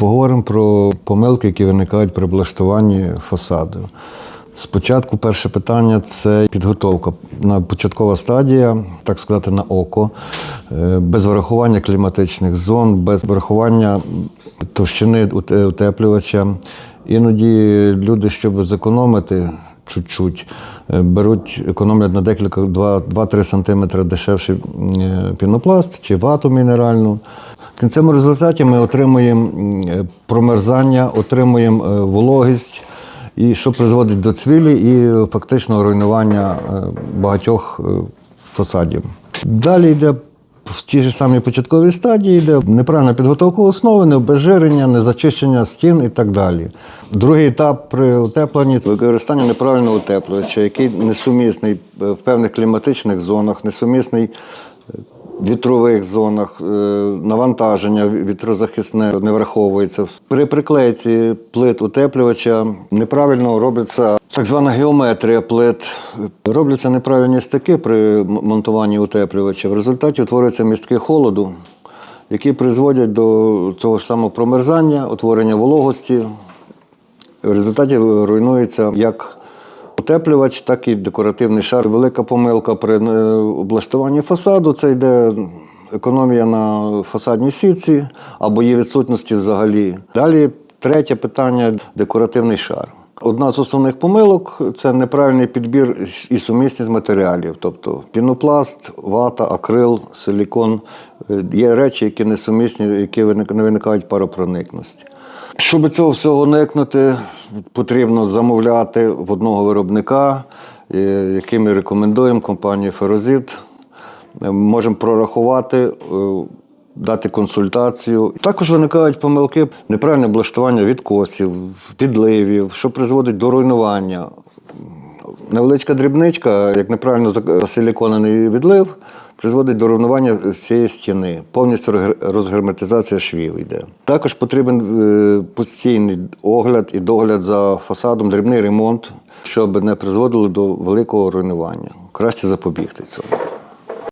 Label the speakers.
Speaker 1: Поговоримо про помилки, які виникають при облаштуванні фасаду. Спочатку перше питання це підготовка на початкова стадія, так сказати, на око, е, без врахування кліматичних зон, без врахування товщини утеплювача. Іноді люди, щоб зекономити чуть-чуть, е, беруть, економлять на декілька 2-3 см дешевший пінопласт чи вату мінеральну. Кінцевому результаті ми отримуємо е, промерзання, отримуємо е, вологість, і що призводить до цвілі і фактично руйнування е, багатьох фасадів. Далі йде в тій ж самій початковій стадії йде неправильна підготовка основи, необезжирення, незачищення стін і так далі. Другий етап при утепленні використання неправильного утеплювача, який несумісний в певних кліматичних зонах, несумісний вітрових зонах, е, навантаження вітрозахисне не враховується. При приклейці плит утеплювача неправильно робиться так звана геометрія плит. Робляться неправильні стики при монтуванні утеплювача. В результаті утворюються містки холоду, які призводять до цього ж самого промерзання, утворення вологості. В результаті руйнується як утеплювач, так і декоративний шар. Велика помилка при е, облаштуванні фасаду це йде економія на фасадній сітці або її відсутності взагалі. Далі третє питання декоративний шар. Одна з основних помилок це неправильний підбір і сумісність матеріалів, тобто пінопласт, вата, акрил, силікон. Е, Є речі, які несумісні, які не виникають паропроникності. Щоб цього всього уникнути, потрібно замовляти в одного виробника, е, який ми рекомендуємо компанію Ферозит. Е, Можемо прорахувати, е, дати консультацію. Також виникають помилки, неправильне облаштування відкосів, підливів, що призводить до руйнування. Невеличка дрібничка, як неправильно засиліконений відлив, призводить до руйнування всієї стіни. Повністю розгерметизація швів йде. Також потрібен е, постійний огляд і догляд за фасадом, дрібний ремонт, щоб не призводило до великого руйнування. Краще запобігти цьому.